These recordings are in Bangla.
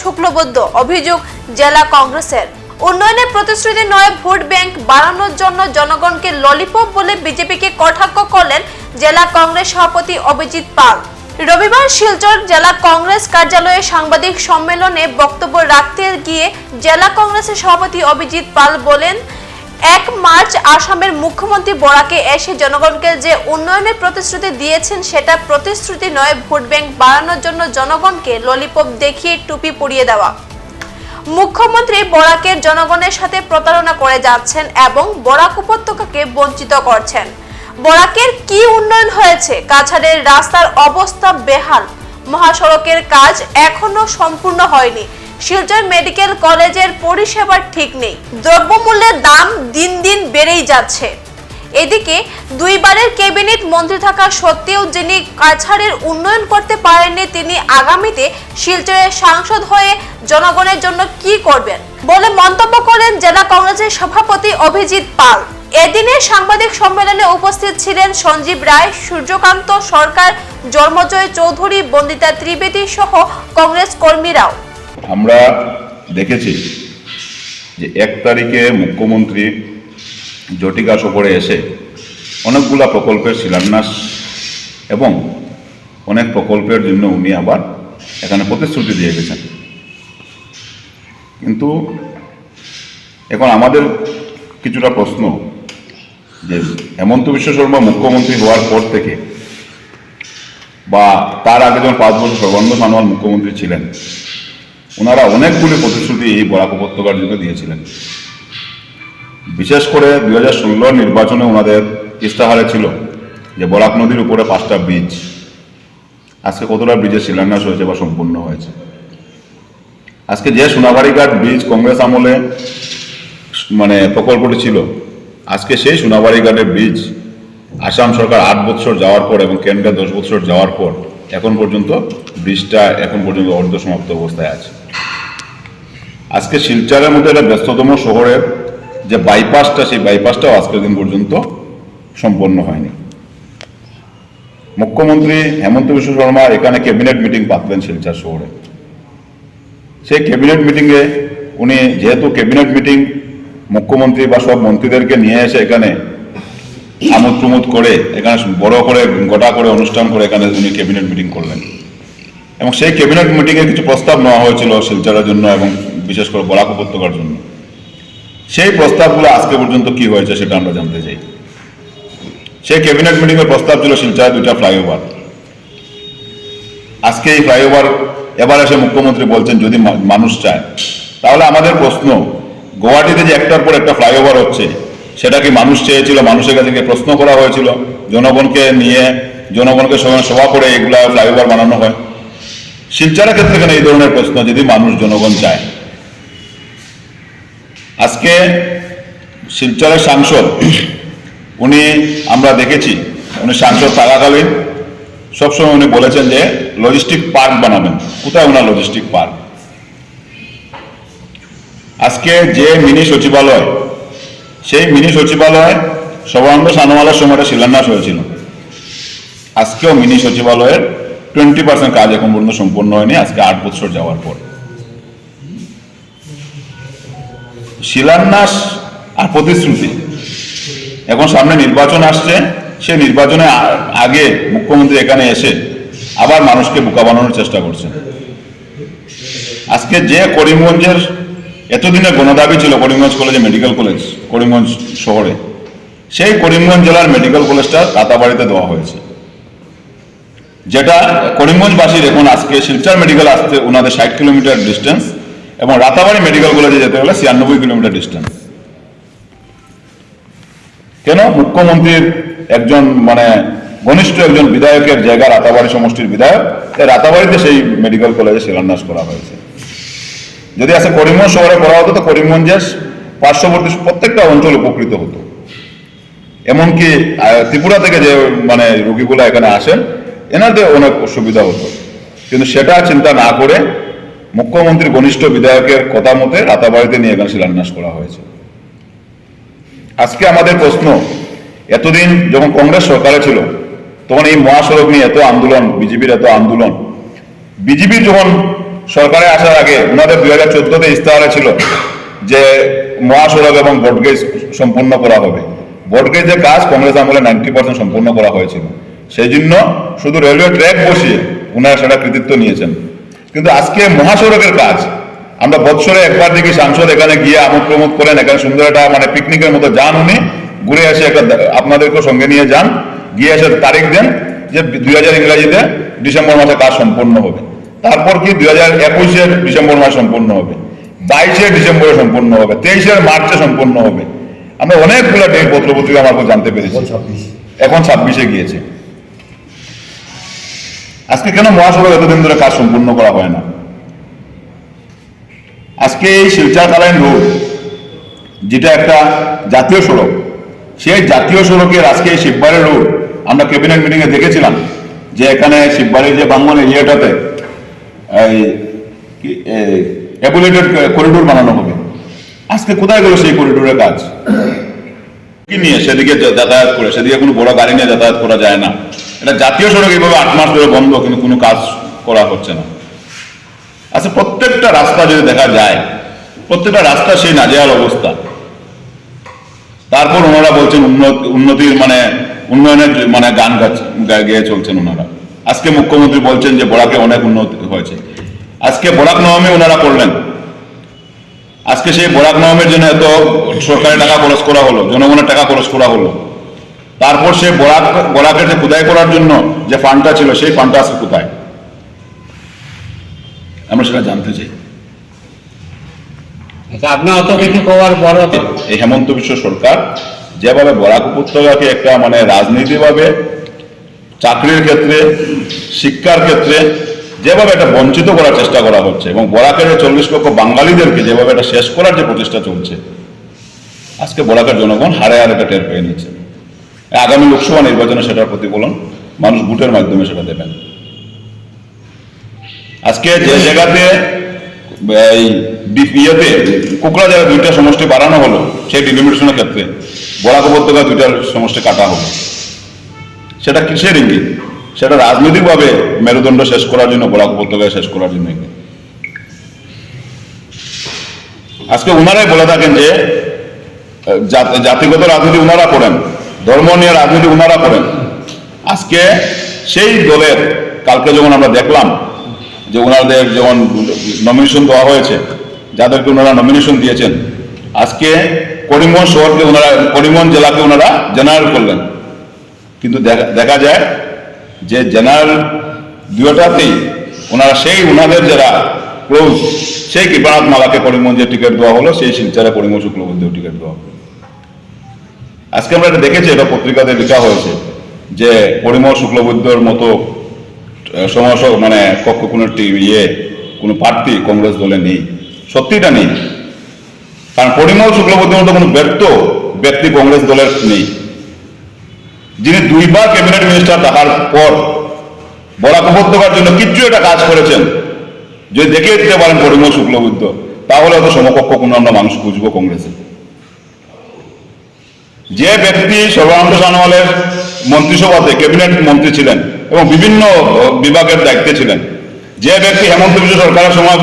শুক্লবদ্ধ, অভিযোগ জেলা কংগ্রেসের। উন্নয়নের প্রতিশ্রুতি নয়, ভোট ব্যাংক বাড়ানোর জন্য জনগণকে ললিপপ বলে বিজেপিকে কটাক্ষ করলেন জেলা কংগ্রেস সভাপতি অভিজিৎ পাল। রবিবার শিলচর জেলা কংগ্রেস কার্যালয়ে সাংবাদিক সম্মেলনে বক্তব্য রাখতে গিয়ে জেলা কংগ্রেসের সভাপতি অভিজিৎ পাল বলেন এক মার্চ আসামের মুখ্যমন্ত্রী বরাকে এসে জনগণকে যে উন্নয়নের প্রতিশ্রুতি দিয়েছেন, সেটা প্রতিশ্রুতি নয়, ভোট ব্যাংক বাড়ানোর জন্য জনগণকে ললিপপ দেখিয়ে টুপি পরিয়ে দেওয়া। মুখ্যমন্ত্রী বরাকের জনগণের সাথে প্রতারণা করে যাচ্ছেন এবং বরাক উপত্যকাকে বঞ্চিত করছেন। বরাকের কি উন্নয়ন হয়েছে? কাছাড়ের রাস্তার অবস্থা বেহাল। মহাসড়কের কাজ এখনও সম্পূর্ণ হয়নি। শিলচর মেডিকেল কলেজের পরিষেবা ঠিক নেই। দ্রব্যমূল্যের দাম দিন দিন বেড়েই যাচ্ছে। এদিকে দুইবারের ক্যাবিনেট মন্ত্রী থাকা সত্ত্বেও যিনি কাছাড়ের উন্নয়ন করতে পারেননি, তিনি আগামীতে শিলচরের সাংসদ হয়ে জনগণের জন্য কি করবেন বলে মন্তব্য করেন জেলা কংগ্রেসের সভাপতি অভিজিৎ পাল। এদিনের সাংবাদিক সম্মেলনে উপস্থিত ছিলেন সঞ্জীব রায়, সূর্যকান্ত সরকার, জন্মজয় চৌধুরী, বন্দিতা ত্রিবেদী সহ কংগ্রেস কর্মীরাও। আমরা দেখেছি যে এক তারিখে মুখ্যমন্ত্রী জটিকা সফরে এসে অনেকগুলা প্রকল্পের শিলান্যাস এবং অনেক প্রকল্পের জন্য উনি আবার এখানে প্রতিশ্রুতি দিয়ে গেছেন। কিন্তু এখন আমাদের কিছুটা প্রশ্ন যে হেমন্ত বিশ্ব শর্মা মুখ্যমন্ত্রী হওয়ার পর থেকে বা তার আগে যখন পাঁচ বছর সর্বানন্দ সানোয়াল মুখ্যমন্ত্রী ছিলেন ওনারা অনেকগুলি প্রতিশ্রুতি এই বরাক উপত্যকার জন্য দিয়েছিলেন। বিশেষ করে দুই হাজার নির্বাচনে ওনাদের ইস্তাহারে ছিল যে বরাক নদীর উপরে পাঁচটা ব্রিজ। আজকে কতটা ব্রিজের শিলান্যাস হয়েছে বা সম্পূর্ণ হয়েছে? আজকে যে সোনাবাড়িঘাট ব্রিজ কংগ্রেস আমলে মানে প্রকল্পটি ছিল, আজকে সেই সোনাবাড়িঘাটের ব্রিজ আসাম সরকার আট বছর যাওয়ার পর এবং কেন্দ্রে দশ বছর যাওয়ার পর এখন পর্যন্ত ব্রিজটা এখন পর্যন্ত অর্ধ সমাপ্ত অবস্থায় আছে। আজকে শিলচরের মধ্যে একটা ব্যস্ততম শহরের যে বাইপাসটা সেই বাইপাসটাও আজকের দিন পর্যন্ত সম্পন্ন হয়নি। মুখ্যমন্ত্রী হেমন্ত বিশ্ব শর্মা এখানে ক্যাবিনেট মিটিং পাতলেন শিলচর শহরে। সেই ক্যাবিনেট মিটিংয়ে উনি যেহেতু ক্যাবিনেট মিটিং মুখ্যমন্ত্রী বা সব মন্ত্রীদেরকে নিয়ে এসে এখানে আমোদ প্রমোদ করে, এখানে বড় করে, গোটা করে অনুষ্ঠান করে এখানে উনি ক্যাবিনেট মিটিং করলেন। এবং সেই ক্যাবিনেট মিটিংয়ে কিছু প্রস্তাব নেওয়া হয়েছিল শিলচরের জন্য এবং বিশেষ করে বরাক উপত্যকার জন্য। সেই প্রস্তাবগুলো আজকে পর্যন্ত কি হয়েছে সেটা আমরা জানতে চাই। সেই ক্যাবিনেট মিটিংয়ের প্রস্তাব ছিল শিলচরে দুইটা ফ্লাইওভার আজকে এই ফ্লাইওভার এবার এসে মুখ্যমন্ত্রী বলছেন, যদি মানুষ চায়। তাহলে আমাদের প্রশ্ন, গুয়াহাটিতে যে একটার পর একটা ফ্লাইওভার হচ্ছে সেটা কি মানুষ চেয়েছিল? মানুষের কাছে প্রশ্ন করা হয়েছিল। জনগণকে নিয়ে, জনগণকে সভা করে এগুলা ফ্লাইওভার বানানো হয়। শিলচরের ক্ষেত্রে কেন এই ধরনের প্রশ্ন? যদি মানুষ, জনগণ চায়। আজকে শিলচরের সাংসদ, উনি আমরা দেখেছি, উনি সাংসদ থাকাকালীন সবসময় উনি বলেছেন যে লজিস্টিক পার্ক বানাবেন। কোথায় ওনার লজিস্টিক পার্ক আজকে যে মিনি সচিবালয় সেই মিনি সচিবালয় সর্বানন্দ সানোয়ালের সময় একটা শিলান্যাস হয়েছিল। আজকেও মিনি সচিবালয়ের টোয়েন্টি পার্সেন্ট কাজ এখন পর্যন্ত সম্পূর্ণ হয়নি, আজকে আট বছর যাওয়ার পর। শিলান্যাস আর প্রতিশ্রুতি। এখন সামনে নির্বাচন আসছে সে নির্বাচনে আগে মুখ্যমন্ত্রী এখানে এসে আবার মানুষকে বোকা বানানোর চেষ্টা করছেন। আজকে যে করিমগঞ্জের এতদিনের গণদাবি ছিল করিমগঞ্জ কলেজে মেডিকেল কলেজ করিমগঞ্জ শহরে। সেই করিমগঞ্জ জেলার মেডিকেল কলেজটা রাতাবাড়িতে দেওয়া হয়েছে। যেটা করিমগঞ্জবাসীর এখন আজকে শিলচর মেডিকেল আসতে ওনাদের ষাট কিলোমিটার ডিস্টেন্স এবং রাতাবাড়ি মেডিকেল কলেজে যেতে হলে ছিয়ানব্বই কিলোমিটার ডিস্টেন্স কেন? মুখ্যমন্ত্রীর একজন মানে ঘনিষ্ঠ একজন বিধায়কের জায়গা রাতাবাড়ি সমষ্টির বিধায়ক। রাতাবাড়িতে সেই মেডিকেল কলেজে শিলান্যাস করা হয়েছে। যদি আজকে করিমগঞ্জ শহরে করা হতো, তো করিমগঞ্জের পার্শ্ববর্তী প্রত্যেকটা অঞ্চল উপকৃত হতো। এমনকি ত্রিপুরা থেকে যে মানে রোগীগুলো এখানে আসেন, এনাদের অনেক সুবিধা হতো। কিন্তু সেটা চিন্তা না করে মুখ্যমন্ত্রী ঘনিষ্ঠ বিধায়কের কথা মতে রাতাবাড়িতে নিয়ে এখানে শিলান্যাস করা হয়েছে। আজকে আমাদের প্রশ্ন, এতদিন যখন কংগ্রেস সরকারে ছিল, তখন এই মহাসড়ক নিয়ে এত আন্দোলন, বিজেপির এত আন্দোলন, বিজেপির যখন সরকারে আসার আগে ওনাদের দুই হাজার চোদ্দতে ইস্তাহারে ছিল যে মহাসড়ক এবং বটগেজ সম্পূর্ণ করা হবে। বটগেজের কাজ কংগ্রেস আমলে নাইনটি পার্সেন্ট সম্পূর্ণ করা হয়েছিল। সেই জন্য শুধু রেলওয়ে ট্র্যাক বসিয়ে ওনারা সেটা কৃতিত্ব নিয়েছেন। কিন্তু আজকে মহাসড়কের কাজ, আমরা বৎসরে একবার দেখি সাংসদ এখানে গিয়ে আমোদ প্রমোদ করেন। এখানে সুন্দর একটা মানে পিকনিকের মতো যান উনি। ঘুরে এসে একটা আপনাদেরকেও সঙ্গে নিয়ে যান। গিয়ে এসে তারিখ দেন যে দুই হাজার ইংরাজিতে ডিসেম্বর মাসে কাজ সম্পন্ন হবে। তারপর কি দুই হাজার একুশের ডিসেম্বর মাসে সম্পূর্ণ হবে বাইশে ডিসেম্বরে সম্পূর্ণ হবে তেইশের মার্চে সম্পূর্ণ হবে। আমরা অনেকগুলো ডেট পত্র পত্রিকা মারফত জানতে পেরেছি। এখন ছাব্বিশে। গিয়েছে। আজকে কেন মহাসড়ক এতদিন ধরে কাজ সম্পূর্ণ করা হয় না? আজকে এই শিলচর কালাইন রোড যেটা একটা জাতীয় সড়ক সেই জাতীয় সড়কের আজকে এই শিববাড়ি রোড আমরা ক্যাবিনেট মিটিং এ দেখেছিলাম যে এখানে শিববাড়ির যে বাঙ্গন এরিয়াটাতে অ্যাবুলেটেড করিডোর বানানো হবে। আজকে কোথায় গেল সেই করিডোরের কাজ? কি নিয়ে? সেদিকে যাতায়াত করে, সেদিকে কোনো বড় গাড়ি নিয়ে যাতায়াত করা যায় না। এটা জাতীয় সড়ক এইভাবে আট মাস ধরে বন্ধ, কিন্তু কোনো কাজ করা হচ্ছে না। আচ্ছা প্রত্যেকটা রাস্তা যদি দেখা যায়, প্রত্যেকটা রাস্তা সেই নাজেহাল অবস্থা। তারপর ওনারা বলছেন উন্নত- উন্নতির মানে উন্নয়নের মানে গান গাছ- গেয়ে চলছেন ওনারা। আজকে মুখ্যমন্ত্রী বলছেন যে বরাকে অনেক উন্নতি হয়েছে। আজকে বরাক নবমী ওনারা করলেন। আজকে সেই বরাক নবমীর জন্য এত সরকারি টাকা খরচ করা হলো জনগণের টাকা খরচ করা হলো। তারপর সে বরাক বরাকের যে খুদাই করার জন্য যে ফান্ডটা ছিল সেই ফান্ডটা আজকে কোথায়? আমরা সেটা জানতে চাই। আচ্ছা, আপনি অত কিছু এই হেমন্ত বিশ্ব সরকার যেভাবে বরাক উপত্যকাকে একটা মানে রাজনীতিভাবে চাকরির ক্ষেত্রে, শিক্ষার ক্ষেত্রে যেভাবে এটা বঞ্চিত করার চেষ্টা করা হচ্ছে এবং বরাকের চল্লিশ লক্ষ বাঙালিদেরকে যেভাবে এটা শেষ করার যে প্রচেষ্টা চলছে, আজকে বরাকের জনগণ হারে হারে এটা টের পেয়ে নিচ্ছে। আগামী লোকসভা নির্বাচনে সেটার প্রতিফলন মানুষ ভোটের মাধ্যমে সেটা দেবেন। আজকে যে জায়গাতে, এই ইয়েতে কুকড়া দুইটা সমষ্টি বাড়ানো হলো, সেই ডিলিমিটেশনের ক্ষেত্রে বরাক উপত্যকা দুইটা সমষ্টি কাটা হলো। সেটা কিসের ইঙ্গিত? সেটা রাজনৈতিকভাবে মেরুদণ্ড শেষ করার জন্য বরাক উপত্যকায় শেষ করার জন্য ইঙ্গিত। আজকে ওনারাই বলে থাকেন যে জাতিগত রাজনীতি ওনারা করেন, ধর্ম নিয়ে রাজনীতি ওনারা করেন। আজকে সেই দলের, কালকে যখন আমরা দেখলাম যে ওনাদের যখন নমিনেশন দেওয়া হয়েছে, যাদেরকে ওনারা নমিনেশন দিয়েছেন, আজকে করিমগঞ্জ শহরকে ওনারা করিমগঞ্জ জেলাকে ওনারা জেনারেল করলেন। কিন্তু দেখা- যায় যে জেনারেল দুটাতেই ওনারা সেই ওনাদের যারা ক্লোজ সেই কৃপানাথ মালাকে করিমগঞ্জে টিকিট দেওয়া হলো সেই শিলচারে করিমগঞ্জ শুক্লবুদ্ধেও টিকিট দেওয়া হলো। আজকে আমরা এটা দেখেছি এটা পত্রিকাতে লেখা হয়েছে যে পরিমল শুক্লবৈদ্যর মতো আহ, সমস্য মানে কক্ষ কোনো ইয়ে কোনো প্রার্থী কংগ্রেস দলে নেই। সত্যিটা নেই। কারণ পরিমল শুক্লবৈদ্যর মতো কোনো ব্যর্থ ব্যক্তি কংগ্রেস দলের নেই। যিনি দুইবার ক্যাবিনেট মিনিস্টার থাকার পর বরাক উপত্যকার জন্য কিচ্ছু একটা কাজ করেছেন, যে দেখিয়ে দিতে পারেন পরিমল শুক্লবুদ্ধ তাহলে হয়তো সমকক্ষ কোনো আমরা মানুষ খুঁজবো কংগ্রেসে। যে ব্যক্তি সর্বানন্দ সোনোয়ালের মন্ত্রিসভাতে ক্যাবিনেট মন্ত্রী ছিলেন এবং বিভিন্ন বিভাগের দায়িত্বে ছিলেন, যে ব্যক্তি হেমন্ত বিশ্ব সরকারের সময়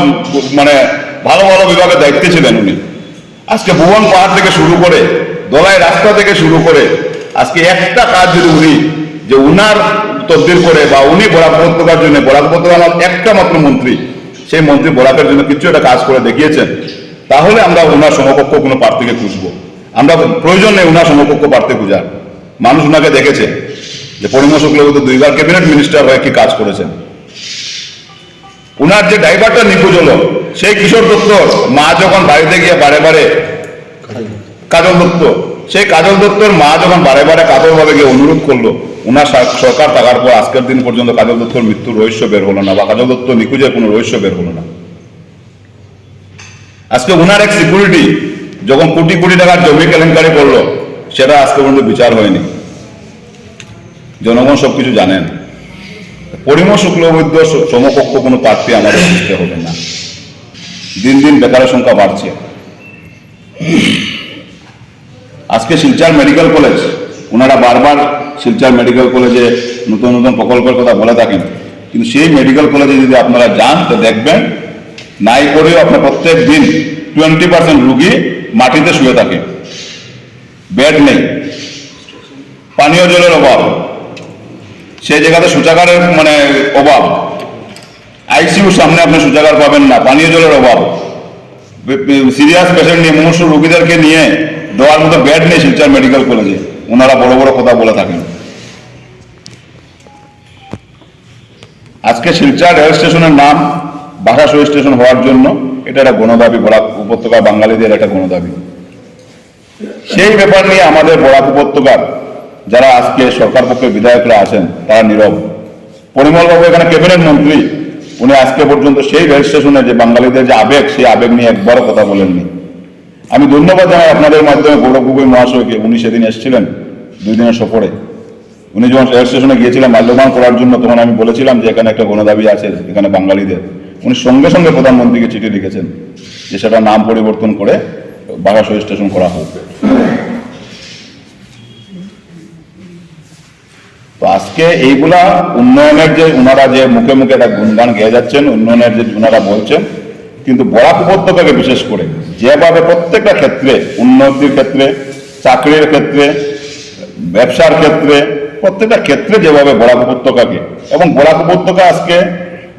মানে ভালো ভালো বিভাগের দায়িত্বে ছিলেন উনি। আজকে ভুবন পাহাড় থেকে শুরু করে, দলাই রাস্তা থেকে শুরু করে আজকে একটা কাজ যদি উনি যে উনার তদবির করে বা উনি বরাক উপত্যকার জন্য উপত্যকা আমার একটা মাত্র মন্ত্রী, সেই মন্ত্রী বরাকের জন্য কিছু একটা কাজ করে দেখিয়েছেন, তাহলে আমরা ওনার সমকক্ষ কোনো প্রার্থীকে খুঁজবো। আমরা প্রয়োজন নেই ওনার সমকক্ষ প্রার্থী খুঁজার। মানুষ ওনাকে দেখেছে, যে পরিমল শুক্লবৈদ্য দুইবার ক্যাবিনেট মিনিস্টার হয়ে কি কাজ করেছেন। উনার যে ড্রাইভারটা নিখোঁজ হলো, সেই কিশোর দত্ত মা যখন বাড়িতে গিয়ে বারে বারে কাজল দত্ত সেই কাজল দত্তর মা যখন বারে বারে কাতরভাবে গিয়ে অনুরোধ করল ওনার সরকার থাকার পর আজকের দিন পর্যন্ত কাজল দত্তর মৃত্যুর রহস্য বের হলো না বা কাজল দত্ত নিখোঁজের কোনো রহস্য বের হলো না। আজকে উনার এক সিকিউরিটি যখন কোটি কোটি টাকার জমি কেলেঙ্কারি করল, সেটা আজকে পর্যন্ত বিচার হয়নি। জনগণ সবকিছু জানেন। পরিমল শুক্লবৈদ্য সমকক্ষ কোনো প্রার্থী আমাদের দিতে হবে না। দিন দিন বেকারের সংখ্যা বাড়ছে। আজকে শিলচর মেডিকেল কলেজ ওনারা বারবার শিলচর মেডিকেল কলেজে নতুন নতুন প্রকল্পের কথা বলে থাকেন। কিন্তু সেই মেডিকেল কলেজে যদি আপনারা যান, তো দেখবেন নাই করেও আপনার প্রত্যেক দিন টোয়েন্টি পার্সেন্ট রুগী মাটিতে শুয়ে থাকে। বেড নেই। পানীয় জলের অভাব। সেই জায়গাতে শৌচাগারের মানে অভাব। আইসিইউর সামনে আপনি শৌচাগার পাবেন না, পানীয় জলের অভাব। সিরিয়াস পেশেন্ট নিয়ে, মুমূর্ষ রোগীদেরকে নিয়ে দেওয়ার মতো বেড নেই শিলচর মেডিকেল কলেজে ওনারা বড় বড় কথা বলে থাকেন। আজকে শিলচর রেল স্টেশনের নাম, বাসা শহীদ স্টেশন হওয়ার জন্য এটা একটা গণদাবি, বরাক উপত্যকা বাঙালিদের একটা গণদাবি। সেই ব্যাপার নিয়ে আমাদের বরাক উপত্যকার যারা আজকে সরকার পক্ষের বিধায়করা আছেন, তারা নীরব। পরিমল বাবু এখানে ক্যাবিনেট মন্ত্রী, উনি আজকে পর্যন্ত সেই রেল স্টেশনে যে বাঙালিদের যে আবেগ, সেই আবেগ নিয়ে একবারও কথা বলেননি। আমি ধন্যবাদ জানাই আপনাদের মাধ্যমে গৌরব গগৈ মহাশয়কে। উনি সেদিন এসেছিলেন দুই দিনের সফরে। উনি যখন রেল স্টেশনে গিয়েছিলেন, মাল্যবান করার জন্য তখন আমি বলেছিলাম যে এখানে একটা গণদাবি আছে, এখানে বাঙালিদের। উনি সঙ্গে সঙ্গে প্রধানমন্ত্রীকে চিঠি লিখেছেন যে সেটা নাম পরিবর্তন করে বাঘা স্টেশন করা হোক। তো আজকে এইগুলা উন্নয়নের যে ওনারা যে মুখে মুখে একটা গুণগান গেয়ে যাচ্ছেন, উন্নয়নের যে ওনারা বলছেন, কিন্তু বরাক উপত্যকাকে বিশেষ করে যেভাবে প্রত্যেকটা ক্ষেত্রে, উন্নতির ক্ষেত্রে, চাকরির ক্ষেত্রে, ব্যবসার ক্ষেত্রে, প্রত্যেকটা ক্ষেত্রে যেভাবে বরাক উপত্যকাকে, এবং বরাক উপত্যকা আজকে,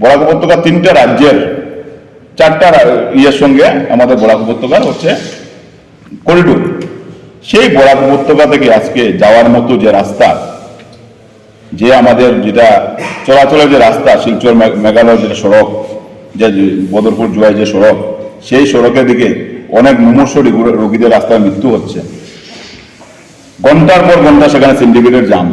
বরাক উপত্যকা তিনটা রাজ্যের, চারটা ইয়ের সঙ্গে আমাদের বরাক উপত্যকার হচ্ছে করিডোর। সেই বরাক উপত্যকা থেকে আজকে যাওয়ার মতো যে রাস্তা, যে আমাদের যেটা চলাচলের যে রাস্তা, শিলচর মেঘালয় যে সড়ক, যে বদরপুর জুয়াই যে সড়ক, সেই সড়কের দিকে অনেক মুমূর্ষ রোগীদের রাস্তায় মৃত্যু হচ্ছে। ঘণ্টার পর ঘণ্টা সেখানে সিন্ডিকেটের জাম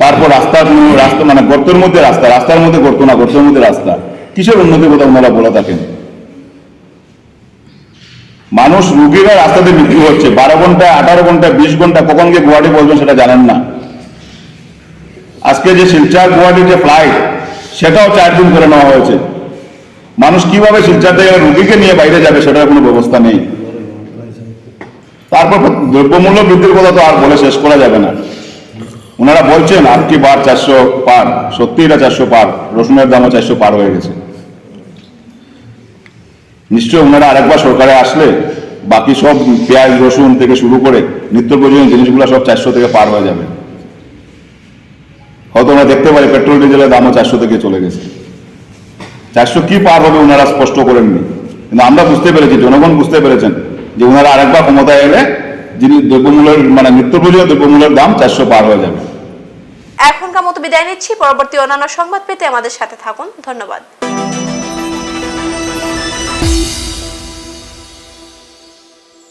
তারপর রাস্তার রাস্তা মানে গর্তের মধ্যে রাস্তা, রাস্তার মধ্যে গর্ত না, গর্তের মধ্যে রাস্তা। কিসের উন্নতির কথা ওনারা বলে থাকেন? মানুষ রুগীরা রাস্তাতে মৃত্যু হচ্ছে। বারো ঘণ্টা আঠারো ঘণ্টা বিশ ঘণ্টা কখন গিয়ে গুয়াহাটি বলবেন সেটা জানেন না। আজকে যে শিলচর গুয়াহাটি যে ফ্লাইট সেটাও চার দিন করে নেওয়া হয়েছে। মানুষ কীভাবে শিলচর থেকে রুগীকে নিয়ে বাইরে যাবে সেটার কোনো ব্যবস্থা নেই। তারপর দ্রব্যমূল্য বৃদ্ধির কথা তো আর বলে শেষ করা যাবে না। ওনারা বলছেন, আর কি বার চারশো পার, সত্যি এটা চারশো পার? রসুনের দামও চারশো পার হয়ে গেছে। নিশ্চয় ওনারা আরেকবার সরকারে আসলে বাকি সব পেঁয়াজ, রসুন থেকে শুরু করে নিত্য প্রয়োজনীয় জিনিসগুলো সব চারশো থেকে পার হয়ে যাবে। হয়তো আমরা দেখতে পারি পেট্রোল, ডিজেলের দামও চারশো থেকে চলে গেছে। চারশো কি পার হবে ওনারা স্পষ্ট করেননি। কিন্তু আমরা বুঝতে পেরেছি, জনগণ বুঝতে পেরেছেন যে ওনারা আরেকবার ক্ষমতায় এলে যিনি দ্রব্যমূল্যের মানে মৃত্যু পর্যন্ত দ্রব্যমূল্যের দাম চারশো পার হয়ে যাবে। এখনকার মতো বিদায় নিচ্ছি। পরবর্তী অন্যান্য সংবাদ পেতে আমাদের সাথে থাকুন। ধন্যবাদ।